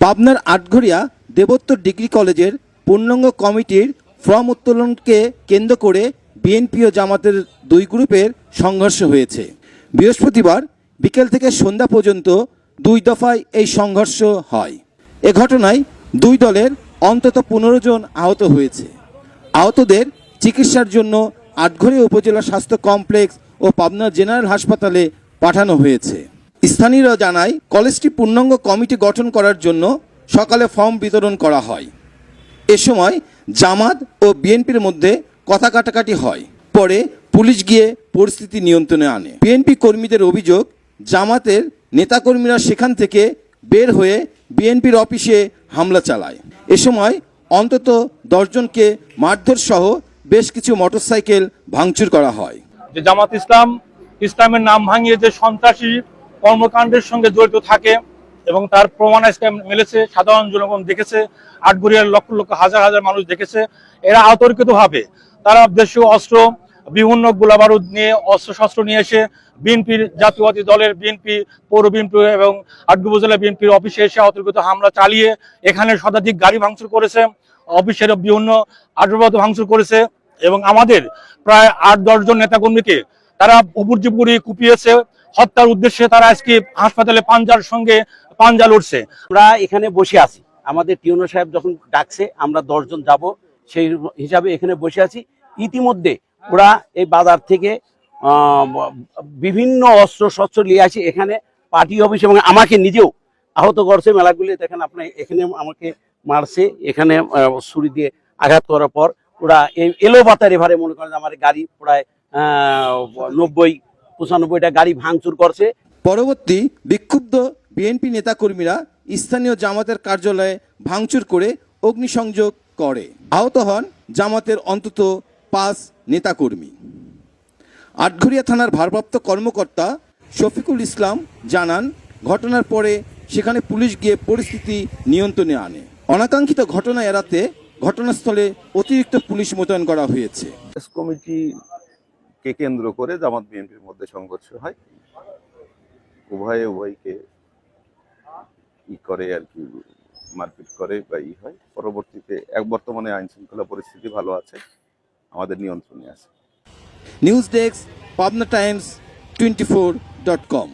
পাবনার আটঘরিয়া দেবোত্তর ডিগ্রি কলেজের পূর্ণাঙ্গ কমিটির ফর্ম উত্তোলনকে কেন্দ্র করে বিএনপি ও জামাতের দুই গ্রুপের সংঘর্ষ হয়েছে। বৃহস্পতিবার বিকেল থেকে সন্ধ্যা পর্যন্ত দুই দফায় এই সংঘর্ষ হয়। এ ঘটনায় দুই দলের অন্তত পনেরো জন আহত হয়েছে। আহতদের চিকিৎসার জন্য আটঘরিয়া উপজেলা স্বাস্থ্য কমপ্লেক্স ও পাবনা জেনারেল হাসপাতালে পাঠানো হয়েছে। স্থানীয়রা জানায়, কলেজটি পূর্ণাঙ্গ কমিটি গঠন করার জন্য সকালে ফর্ম বিতরণ করা হয়। এ সময় জামাত ও বিএনপির মধ্যে কথা কাটাকাটি হয়। পরে পুলিশ গিয়ে পরিস্থিতি নিয়ন্ত্রণে আনে। বিএনপি কর্মীদের অভিযোগ, জামাতের নেতাকর্মীরা সেখান থেকে বের হয়ে বিএনপির অফিসে হামলা চালায়। এ সময় অন্তত দশজনকে মারধর সহ বেশ কিছু মোটরসাইকেল ভাঙচুর করা হয়। যে জামাত ইসলাম, ইসলামের নাম ভাঙিয়ে যে সন্ত্রাসী কর্মকাণ্ডের সঙ্গে জড়িত থাকে এবং তার প্রমাণ আজকে মিলেছে, সাধারণ জনগণ দেখেছে আটগুড়িয়ার লক্ষ লক্ষ, হাজার হাজার মানুষ দেখেছে। এরা আতর্কিত ভাবে তারা দেশীয় অস্ত্র, বিভিন্ন গোলাবারুদ নিয়ে অস্ত্র শস্ত্র নিয়ে এসে বিএনপির জাতীয়বাদী দলের বিএনপি, পৌর বিএনপি এবং আটগু উপজেলা বিএনপির অফিসে এসে অতর্কিত হামলা চালিয়ে এখানে শতাধিক গাড়ি ভাঙচুর করেছে অফিসের বিভিন্ন আটবাদ ভাঙচুর করেছে এবং আমাদের প্রায় আট দশজন নেতাকর্মীকে তারা উপর্যুপুরি কুপিয়েছে। হত্যার উদ্দেশ্যে তারা আজকে হাসপাতালে পাঞ্জার সঙ্গে পাঞ্জা লড়ছে। আমরা এখানে বসে আছি। আমাদের টিউনো সাহেব যখন ডাকছে, আমরা দশজন যাব, সেই হিসাবে এখানে বসে আছি। ইতিমধ্যে ওরা এই বাজার থেকে বিভিন্ন অস্ত্র শস্ত্র নিয়ে আসি এখানে পার্টি অফিস এবং আমাকে নিজেও আহত করছে। মেলাগুলি দেখেন আপনি এখানে আমাকে মারছে, এখানে ছুরি দিয়ে আঘাত করার পর ওরা এই এলো বাতার মনে করেন আমার গাড়ি প্রায় নব্বই পঁচানব্বইটা গাড়ি ভাঙচুর করছে। পরবর্তী বিক্ষুব্ধ বিএনপি নেতাকর্মীরা স্থানীয় জামাতের কার্যালয়ে ভাঙচুর করে অগ্নিসংযোগ করে। আহত হন জামাতের অন্তত পাঁচ নেতাকর্মী। আটঘরিয়া থানার ভারপ্রাপ্ত কর্মকর্তা শফিকুল ইসলাম জানান ঘটনার পরে সেখানে পুলিশ গিয়ে পরিস্থিতি নিয়ন্ত্রণে আনে। অনাকাঙ্ক্ষিত ঘটনা এড়াতে ঘটনাস্থলে অতিরিক্ত পুলিশ মোতায়েন করা হয়েছে। কংগ্রেস কমিটিকে কেন্দ্র করে জামাত বিএনপির মধ্যে সংঘর্ষ হয়? উভয়ে উভয়কে ই করে আর কি, মারপিট করে বা ই হয়। পরবর্তীতে এক বর্তমানে আইন শৃঙ্খলা পরিস্থিতি ভালো আছে, আমাদের নিয়ন্ত্রণে আছে। News desk, Pabna Times, twenty four dot com.